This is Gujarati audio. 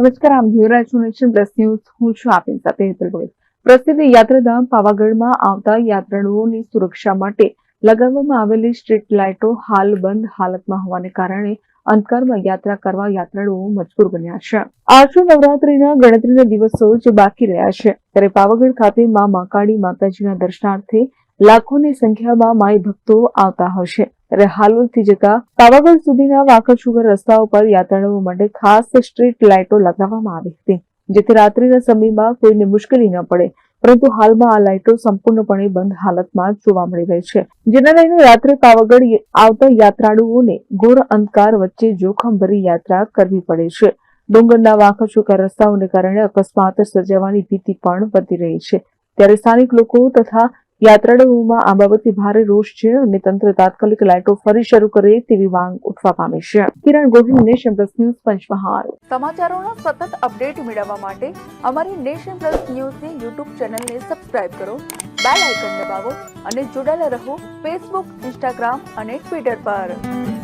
નમસ્કાર, આમ યુવરાજ નેશન પ્લસ ન્યૂઝ. હું છું આપની સાથે હેતલ પ્રસિદ્ધ યાત્રાધામ પાવાગઢમાં આવતા યાત્રાળુઓની સુરક્ષા માટે લગાવવામાં આવેલી સ્ટ્રીટ લાઇટો હાલ બંધ હાલતમાં હોવાને કારણે અંધકારમાં યાત્રા કરવા યાત્રાળુઓ મજબૂર બન્યા છે. આશુ નવરાત્રીના ગણતરીના દિવસો જે બાકી રહ્યા છે. ત્યારે પાવાગઢ ખાતે મા મહાકાળી માતાજીના દર્શનાર્થે લાખોની સંખ્યામાં માઈ ભક્તો આવતા હશે. ત્યારે હાલોલથી જતા પાવાગઢ સુધીના વાંકરસુગર રસ્તાઓ પર યાત્રાળુઓ માટે ખાસ સ્ટ્રીટ લાઇટો લગાવવામાં આવી હતી, જેથી રાત્રિના સમયમાં કોઈને મુશ્કેલી ન પડે. પરંતુ હાલમાં આ લાઇટો સંપૂર્ણપણે બંધ હાલતમાં જોવા મળી રહી છે. જેના લઈને રાત્રે પાવાગઢ આવતા યાત્રાળુઓને ઘોર અંધકાર વચ્ચે જોખમભરી યાત્રા કરવી પડે છે. ડુંગરના વાંકાચૂકા રસ્તાઓને કારણે અકસ્માત સર્જાવાની ભીતિ પણ વધી રહી છે. ત્યારે સ્થાનિક લોકો તથા યાત્રાળુઓમાં આ બાબતે ભારે રોષ છે અને તંત્ર તાત્કાલિક લાઇટો ફરી શરૂ કરે તેવી માંગ ઉઠવા પામી છે. Kiran Gohil, nation plus news, Panchmahal. સમાચારોનો સતત અપડેટ મેળવવા માટે અમારી નેશન પ્લસ ન્યૂઝની યુટ્યુબ ચેનલને સબસ્ક્રાઇબ કરો, બેલ આઇકન દબાવો અને જોડાયેલા રહો ફેસબુક, ઇન્સ્ટાગ્રામ અને ટ્વિટર પર.